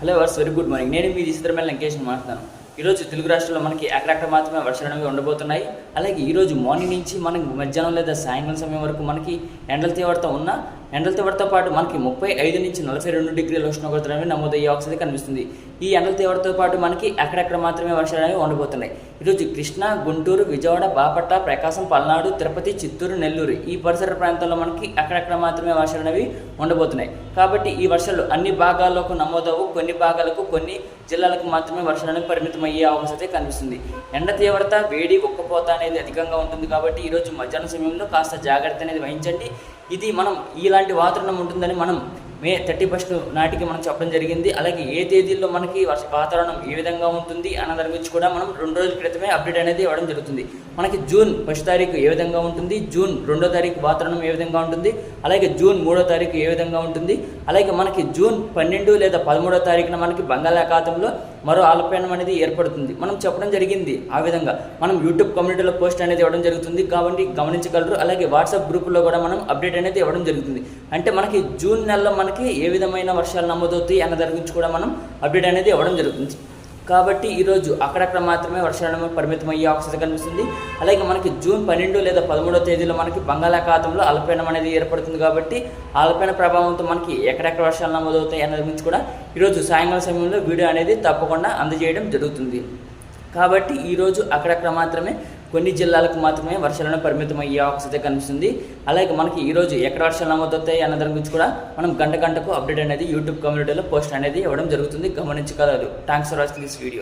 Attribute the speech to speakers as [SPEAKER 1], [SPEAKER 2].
[SPEAKER 1] Hello viewers very good morning నేను మీ చిత్రమైన లంకేష్ మాట్లాడతాను ఈరోజు తెలుగు రాష్ట్రాల్లో మనకి అక్కడక్కడ మాత్రమే వర్షాలు అనేవి ఉండబోతున్నాయి. అలాగే ఈరోజు మార్నింగ్ నుంచి మనకి మధ్యాహ్నం లేదా సాయంకాలం సమయం వరకు మనకి ఎండల తీవ్రత ఉన్న ఎండల తీవ్రతతో పాటు మనకి ముప్పై ఐదు నుంచి నలభై రెండు డిగ్రీల ఉష్ణోగ్రతలు అనేవి నమోదయ్యే అవసరం కనిపిస్తుంది. ఈ ఎండల తీవ్రతతో పాటు మనకి అక్కడక్కడ మాత్రమే వర్షాలు అనేవి ఉండబోతున్నాయి. ఈరోజు కృష్ణా గుంటూరు విజయవాడ బాపట్ల ప్రకాశం పల్నాడు తిరుపతి చిత్తూరు నెల్లూరు ఈ పరిసర ప్రాంతాల్లో మనకి అక్కడక్కడ మాత్రమే వర్షాలు అనేవి ఉండబోతున్నాయి. కాబట్టి ఈ వర్షాలు అన్ని భాగాల్లోకి నమోదవు కొన్ని భాగాలకు కొన్ని జిల్లాలకు మాత్రమే వర్షాలు అనేవి అయ్యే అవకాశం అయితే కనిపిస్తుంది. ఎండ తీవ్రత వేడి ఉక్కపోత అనేది అధికంగా ఉంటుంది కాబట్టి ఈరోజు మధ్యాహ్నం సమయంలో కాస్త జాగ్రత్త అనేది వహించండి. ఇది మనం ఇలాంటి వాతావరణం ఉంటుందని మనం మే థర్టీ ఫస్ట్ నాటికి మనం చెప్పడం జరిగింది. అలాగే ఏ తేదీల్లో మనకి వర్ష వాతావరణం ఏ విధంగా ఉంటుంది అన్న దాని గురించి కూడా మనం రెండు రోజుల క్రితమే అప్డేట్ అనేది ఇవ్వడం జరుగుతుంది. మనకి జూన్ ఫస్ట్ తారీఖు ఏ విధంగా ఉంటుంది జూన్ రెండో తారీఖు వాతావరణం ఏ విధంగా ఉంటుంది అలాగే జూన్ మూడో తారీఖు ఏ విధంగా ఉంటుంది అలాగే మనకి జూన్ పన్నెండు లేదా పదమూడో తారీఖున మనకి బంగాళాఖాతంలో మరో ఆలపయనం అనేది ఏర్పడుతుంది. మనం చెప్పడం జరిగింది ఆ విధంగా. మనం యూట్యూబ్ కమ్యూనిటీలో పోస్ట్ అనేది ఇవ్వడం జరుగుతుంది కాబట్టి గమనించగలరు. అలాగే వాట్సాప్ గ్రూప్లో కూడా మనం అప్డేట్ అనేది ఇవ్వడం జరుగుతుంది. అంటే మనకి జూన్ నెలలో మనకి ఏ విధమైన వర్షాలు నమోదవుతాయి అన్న దాని గురించి కూడా మనం అప్డేట్ అనేది ఇవ్వడం జరుగుతుంది. కాబట్టి ఈరోజు అక్కడక్కడ మాత్రమే వర్షాలు పరిమితం అయ్యే అవకాశం కనిపిస్తుంది. అలాగే మనకి జూన్ పన్నెండు లేదా పదమూడో తేదీలో మనకి బంగాళాఖాతంలో అల్పీనం అనేది ఏర్పడుతుంది కాబట్టి అల్పీన ప్రభావంతో మనకి ఎక్కడెక్కడ వర్షాలు నమోదవుతాయి అనే గురించి కూడా ఈరోజు సాయంకాలం సమయంలో వీడియో అనేది తప్పకుండా అందజేయడం జరుగుతుంది. కాబట్టి ఈరోజు అక్కడక్కడ మాత్రమే కొన్ని జిల్లాలకు మాత్రమే వర్షాలను పరిమితం అయ్యే అవకాశం అయితే కనిపిస్తుంది. అలాగే మనకి ఈరోజు ఎక్కడ వర్షాలు నమోదవుతాయి అన్న దాని గురించి కూడా మనం గంట గంటకు అప్డేట్ అనేది యూట్యూబ్ కమ్యూనిటీలో పోస్ట్ అనేది ఇవ్వడం జరుగుతుంది. గమనించగలరు. Thanks for watching this video